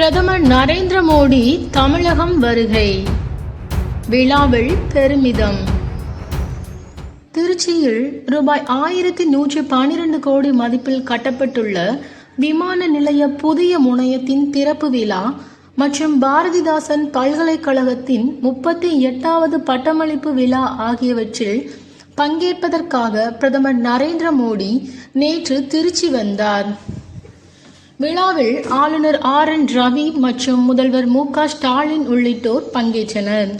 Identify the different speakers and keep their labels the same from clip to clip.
Speaker 1: பிரதமர் நரேந்திர மோடி தமிழகம் வருகை. விழாவில் பெருமிதம். திருச்சியில் ரூபாய் ஆயிரத்தி நூற்றி பன்னிரண்டு கோடி மதிப்பில் கட்டப்பட்டுள்ள விமான நிலைய புதிய முனையத்தின் திறப்பு விழா மற்றும் பாரதிதாசன் பல்கலைக்கழகத்தின் முப்பத்தி எட்டாவது பட்டமளிப்பு விழா ஆகியவற்றில் பங்கேற்பதற்காக பிரதமர் நரேந்திர மோடி நேற்று திருச்சி வந்தார். விழாவில் ஆளுநர் ஆர் என் ரவி மற்றும் முதல்வர் மு க ஸ்டாலின் உள்ளிட்டோர் பங்கேற்றனர்.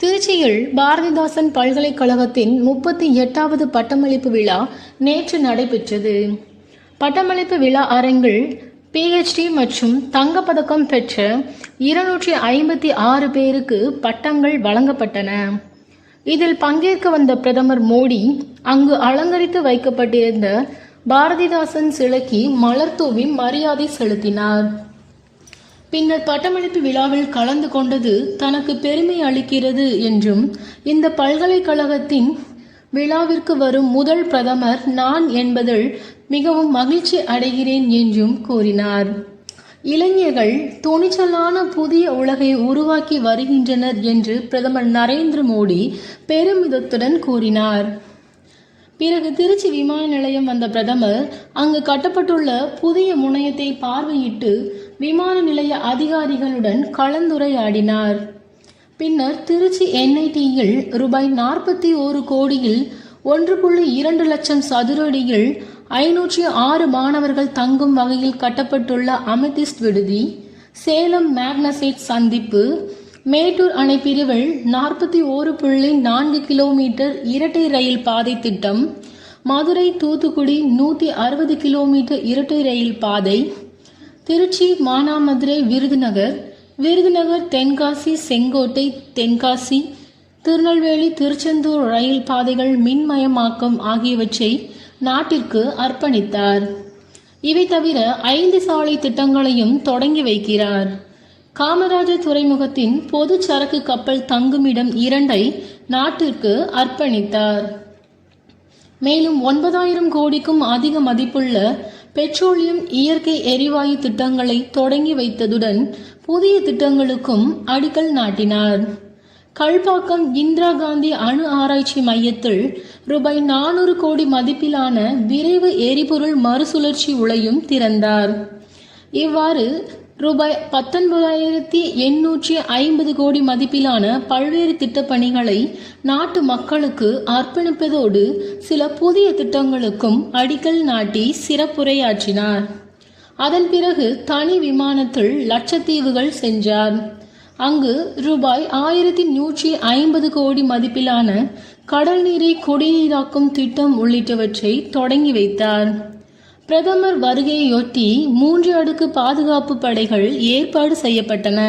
Speaker 1: திருச்சியில் பாரதிதாசன் பல்கலைக்கழகத்தின் முப்பத்தி எட்டாவது பட்டமளிப்பு விழா நேற்று நடைபெற்றது. பட்டமளிப்பு விழா அரங்கில் பிஹெச்டி மற்றும் தங்கப்பதக்கம் பெற்ற இருநூற்றி ஐம்பத்தி ஆறு பேருக்கு பட்டங்கள் வழங்கப்பட்டன. இதில் பங்கேற்க வந்த பிரதமர் மோடி அங்கு அலங்கரித்து வைக்கப்பட்டிருந்த பாரதிதாசன் சிலைக்கு மலர் தூவி மரியாதை செலுத்தினார். பின்னர் பட்டமளிப்பு விழாவில் கலந்து கொண்டது தனக்கு பெருமை அளிக்கிறது என்றும் இந்த பல்கலைக்கழகத்தின் விழாவிற்கு வரும் முதல் பிரதமர் நான் என்பதில் மிகவும் மகிழ்ச்சி அடைகிறேன் என்றும் கூறினார். இளைஞர்கள் துணிச்சலான புதிய உலகை உருவாக்கி வருகின்றனர் என்று பிரதமர் நரேந்திர மோடி பெருமிதத்துடன் கூறினார். பிறகு திருச்சி விமான நிலையம் வந்த பிரதமர் அங்கு கட்டப்பட்டுள்ள புதிய முனையத்தை பார்வையிட்டு விமான நிலைய அதிகாரிகளுடன் கலந்துரையாடினார். பின்னர் திருச்சி என்ஐடியில் ரூபாய் நாற்பத்தி ஓரு கோடியில் ஒன்று புள்ளி இரண்டு லட்சம் சதுரடியில் ஐநூற்றி ஆறு மாணவர்கள் தங்கும் வகையில் கட்டப்பட்டுள்ள அமெதிஸ்ட் விடுதி சேலம் மேக்னசைட் சந்திப்பு மேட்டூர் அணை பிரிவில் நாற்பத்தி ஓரு புள்ளி நான்கு கிலோமீட்டர் இரட்டை ரயில் பாதை திட்டம் மதுரை தூத்துக்குடி நூற்றி அறுபது கிலோமீட்டர் இரட்டை ரயில் பாதை திருச்சி மானாமதுரை விருதுநகர் விருதுநகர் தென்காசி செங்கோட்டை தென்காசி திருநெல்வேலி திருச்செந்தூர் ரயில் பாதைகள் மின்மயமாக்கம் ஆகியவற்றை நாட்டிற்கு அர்ப்பணித்தார். இவை தவிர ஐந்து சாலை திட்டங்களையும் தொடங்கி வைக்கிறார். காமராஜர் துறைமுகத்தின் பொது சரக்கு கப்பல் தங்குமிடம் இரண்டை நாட்டிற்கு அர்ப்பணித்தார். மேலும் ஒன்பதாயிரம் கோடிக்கும் அதிக மதிப்புள்ள பெட்ரோலியம் இயற்கை எரிவாயு திட்டங்களை தொடங்கி வைத்ததுடன் புதிய திட்டங்களுக்கும் அடிக்கல் நாட்டினார். கல்பாக்கம் இந்திரா காந்தி அணு ஆராய்ச்சி மையத்தில் ரூபாய் நானூறு கோடி மதிப்பிலான விரைவு எரிபொருள் மறுசுழற்சி உலையும் திறந்தார். இவ்வாறு ரூபாய் பத்தொன்பதாயிரத்தி எண்ணூற்றி ஐம்பது கோடி மதிப்பிலான பல்வேறு திட்டப்பணிகளை நாட்டு மக்களுக்கு அர்ப்பணிப்பதோடு சில புதிய திட்டங்களுக்கும் அடிக்கல் நாட்டி சிறப்புரையாற்றினார். அதன் பிறகு தனி விமானத்தில் லட்சத்தீவுகள் சென்றார். அங்கு ரூபாய் ஆயிரத்தி நூற்றி ஐம்பது கோடி மதிப்பிலான கடல் நீரை குடிநீராக்கும் திட்டம் உள்ளிட்டவற்றை தொடங்கி வைத்தார். பிரதமர் வருகையொட்டி மூன்று அடுக்கு பாதுகாப்பு படைகள் ஏற்பாடு செய்யப்பட்டன.